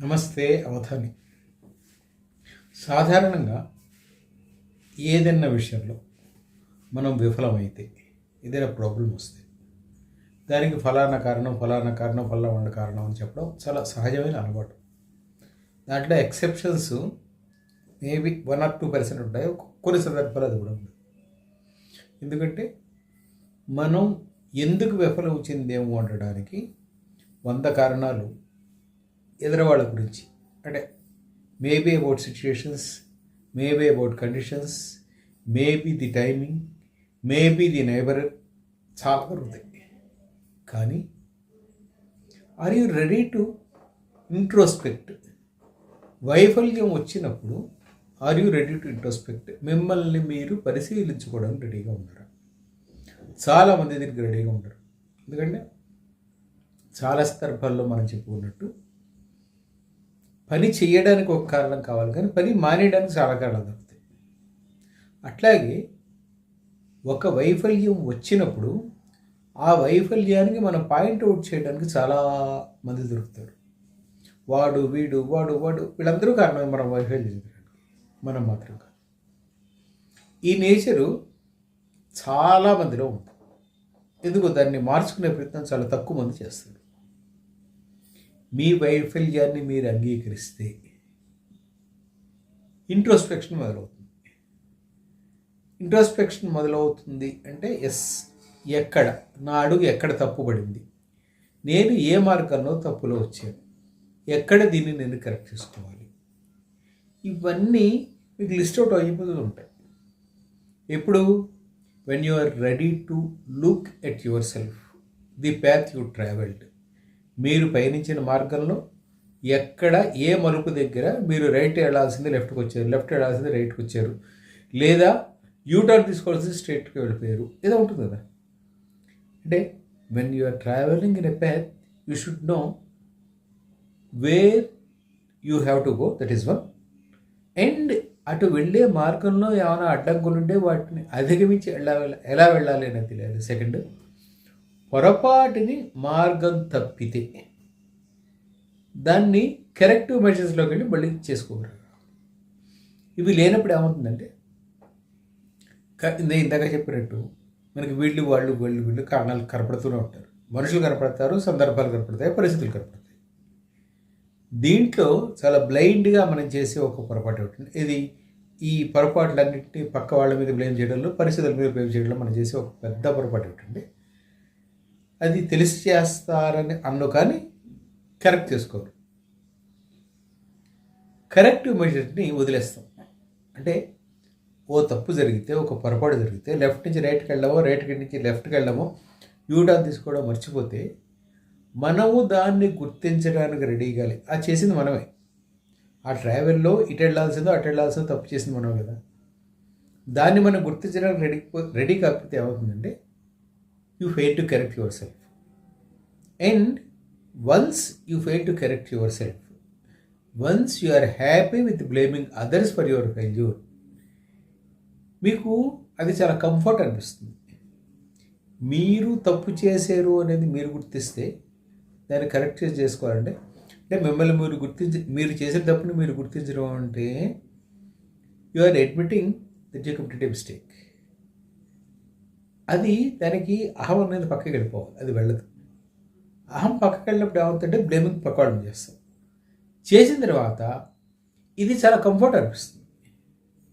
నమస్తే అవధాని. సాధారణంగా ఏదైనా విషయంలో మనం విఫలమైతే ఏదైనా ప్రాబ్లం వస్తే దానికి ఫలానా కారణం ఫలానా కారణం ఫలానా కారణం అని చెప్పడం చాలా సహజమైన అలవాటు. దాంట్లో exceptions maybe one or two percent ఉంటాయి. కొన్ని సందర్భాలు అది కూడా ఉండదు. ఎందుకంటే మనం ఎందుకు విఫలం వచ్చిందేమో అనడానికి వంద కారణాలు ఎదురవాళ్ళ గురించి. అంటే maybe about situations maybe about conditions maybe the timing maybe the neighbour చాలా దొరుకుతాయి కానీ are you ready to introspect వైఫల్యం వచ్చినప్పుడు are you ready to introspect మిమ్మల్ని మీరు పరిశీలించుకోవడానికి రెడీగా ఉన్నారా? చాలామంది దీనికి రెడీగా ఉంటారు. ఎందుకంటే చాలా సందర్భాల్లో మనం చెప్పుకున్నట్టు పని చేయడానికి ఒక కారణం కావాలి కానీ పని మానేయడానికి చాలా కారణాలు దొరుకుతాయి. అట్లాగే ఒక వైఫల్యం వచ్చినప్పుడు ఆ వైఫల్యానికి మనం పాయింట్ అవుట్ చేయడానికి చాలా మంది దొరుకుతారు. వాడు వీడు వాడు వాడు వీళ్ళందరూ కారణం మనం వైఫల్యం మనం మాత్రం కాదు. ఈ నేచరు చాలా మందిలో ఉంటుంది. ఎందుకు దాన్ని మార్చుకునే ప్రయత్నం చాలా తక్కువ మంది చేస్తారు. మీ వైఫల్యాన్ని మీరు అంగీకరిస్తే ఇంట్రోస్పెక్షన్ మొదలవుతుంది. ఇంట్రోస్పెక్షన్ మొదలవుతుంది అంటే ఎస్ ఎక్కడ? నా అడుగు ఎక్కడ తప్పుపడింది నేను ఏ మార్గంలో తప్పులో వచ్చాను? ఎక్కడ దీన్ని నేను కరెక్ట్ చేసుకోవాలి? ఇవన్నీ మీకు లిస్ట్ అవుట్ అయిపోతూ ఉంటాయి. ఎప్పుడు? When you are ready to look at yourself the path you travelled మీరు పయనించిన మార్గంలో ఎక్కడ ఏ మలుపు దగ్గర మీరు రైట్ వెళ్ళాల్సింది లెఫ్ట్కి వచ్చారు లెఫ్ట్ వెళ్ళాల్సింది రైట్కి వచ్చారు లేదా యూటర్న్ తీసుకోవాల్సింది స్ట్రైట్కి వెళ్ళిపోయారు ఏదో ఉంటుంది కదా. అంటే when you are travelling in a path you should know where you have to go that is one and అటు వెళ్ళే మార్గంలో ఏమైనా అడ్డంకులు ఉంటే వాటిని అధిగమించి ఎలా ఎలా వెళ్ళాలి అనేది తెలియాలి సెకండ్ పొరపాటుని మార్గం తప్పితే దాన్ని కరెక్టివ్ మెజర్స్లోకి వెళ్ళి మళ్ళీ చేసుకోగలరు. ఇవి లేనప్పుడు ఏమవుతుందంటే నేను ఇందాక చెప్పినట్టు మనకి వీళ్ళు వాళ్ళు వీళ్ళు వీళ్ళు కారణాలు కనపడుతూనే ఉంటారు. మనుషులు కనపడతారు సందర్భాలు కనపడతాయి పరిస్థితులు కనపడతాయి. దీంట్లో చాలా బ్లైండ్గా మనం చేసే ఒక పొరపాటు ఉంటుంది ఇది ఈ పొరపాట్లన్నింటినీ పక్క వాళ్ళ మీద బ్లేమ్ చేయడంలో పరిస్థితుల మీద బ్లేమ్ చేయడంలో మనం చేసే ఒక పెద్ద పొరపాటు ఏంటంటే అది తెలిసి చేస్తారని అన్ను కానీ కరెక్ట్ చేసుకోరు. కరెక్టివ్ మెజర్ని వదిలేస్తాం. అంటే ఓ తప్పు జరిగితే ఒక పొరపాటు జరిగితే లెఫ్ట్ నుంచి రైట్కి వెళ్ళామో రైట్ నుంచి లెఫ్ట్కి వెళ్ళామో యూటర్న్ తీసుకోవడం మర్చిపోతే మనము దాన్ని గుర్తించడానికి రెడీగా లే- ఆ చేసింది మనమే. ఆ ట్రావెల్లో ఇటు వెళ్ళాల్సిందో అటు వెళ్ళాల్సిందో తప్పు చేసింది మనం కదా. దాన్ని మనం గుర్తించడానికి రెడీ రెడీ కాకపోతే ఏమవుతుందంటే you fail to correct yourself. And once you fail to correct yourself once you are happy with blaming others for your failure మీకు అది చాలా కంఫర్ట్ అనిపిస్తుంది. మీరు తప్పు చేశారు అనేది మీరు గుర్తిస్తే దాన్ని కరెక్ట్ చేసి చేసుకోవాలంటే అంటే మిమ్మల్ని మీరు గుర్తించి మీరు చేసిన తప్పుని మీరు గుర్తించడం అంటే you are admitting that you complete mistake. అది దానికి అహం అనేది పక్కకి వెళ్ళిపోవాలి అది వెళ్ళదు. అహం పక్కకి వెళ్ళినప్పుడు ఏమవుతుందంటే బ్లేమింగ్ పక్కవాళ్ళం చేస్తాం. చేసిన తర్వాత ఇది చాలా కంఫర్ట్ అనిపిస్తుంది.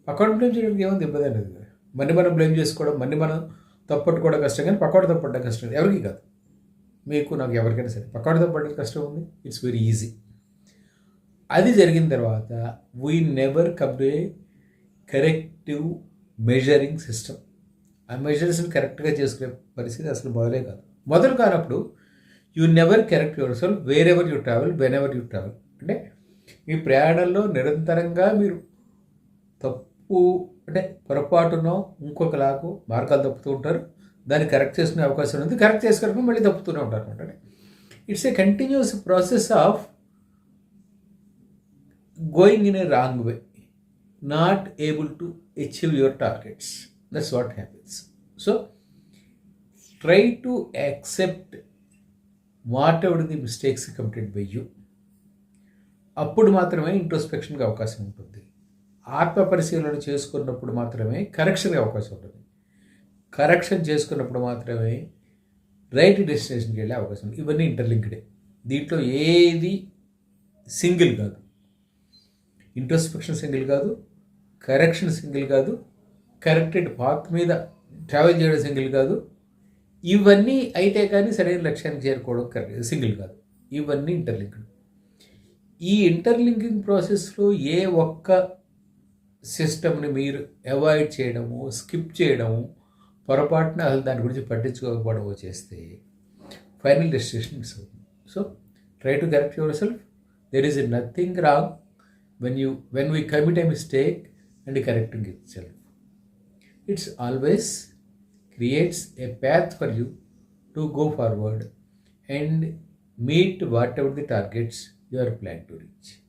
పకోడ బ్లేమ్ చేయడానికి ఏముంది? ఇబ్బంది అనేది మన్ని మనం బ్లేమ్ చేసుకోవడం మన్ని మనం తప్పట్టుకోవడం కష్టం కానీ పకోడ తప్పడం కష్టం ఎవరికి కాదు. మీకు నాకు ఎవరికైనా సరే పకోడ తప్పడం కష్టం ఉంది. ఇట్స్ వెరీ ఈజీ అది జరిగిన తర్వాత we never come to a corrective measuring system ఆ మెజర్స్ని కరెక్ట్గా చేసుకునే పరిస్థితి అసలు మొదలే కాదు. మొదలు కానప్పుడు you never correct yourself wherever you travel whenever you travel. అంటే మీ ప్రయాణంలో నిరంతరంగా మీరు తప్పు అంటే పొరపాటునో ఇంకొకలాగో మార్గాలు తప్పుతూ ఉంటారు. దాన్ని కరెక్ట్ చేసుకునే అవకాశం ఉంది. కరెక్ట్ చేసుకోవడం మళ్ళీ తప్పుతూనే ఉంటారు అనమాట. It's a continuous process of going in a wrong way not able to achieve your targets. That's what happiness so try to accept whatever the mistakes committed by you అప్పుడు మాత్రమే ఇంట్రోస్పెక్షన్కి అవకాశం ఉంటుంది. ఆత్మ పరిశీలన చేసుకున్నప్పుడు మాత్రమే కరెక్షన్కి అవకాశం ఉంటుంది. కరెక్షన్ చేసుకున్నప్పుడు మాత్రమే రైట్ డెస్టినేషన్కి వెళ్ళే అవకాశం ఉంది ఇవన్నీ ఇంటర్లింక్డే దీంట్లో ఏది సింగిల్ కాదు. ఇంట్రోస్పెక్షన్ సింగిల్ కాదు కరెక్షన్ సింగిల్ కాదు కరెక్టెడ్ పాత్ మీద ట్రావెల్ చేయడం సింగిల్ కాదు. ఇవన్నీ అయితే కానీ సరైన లక్ష్యాన్ని చేరుకోవడం కరెక్ట్ సింగిల్ కాదు. ఇవన్నీ ఇంటర్లింక్డ్. ఈ ఇంటర్లింకింగ్ ప్రాసెస్లో ఏ ఒక్క సిస్టమ్ని మీరు అవాయిడ్ చేయడము స్కిప్ చేయడము పొరపాటున అసలు దాని గురించి పట్టించుకోకపోవడము చేస్తే ఫైనల్ డెస్టినేషన్ మిస్ అవుతుంది. So try to correct yourself there is nothing wrong. When you when we commit a mistake and correcting itself. It always creates a path for you to go forward and meet whatever the targets you are planning to reach.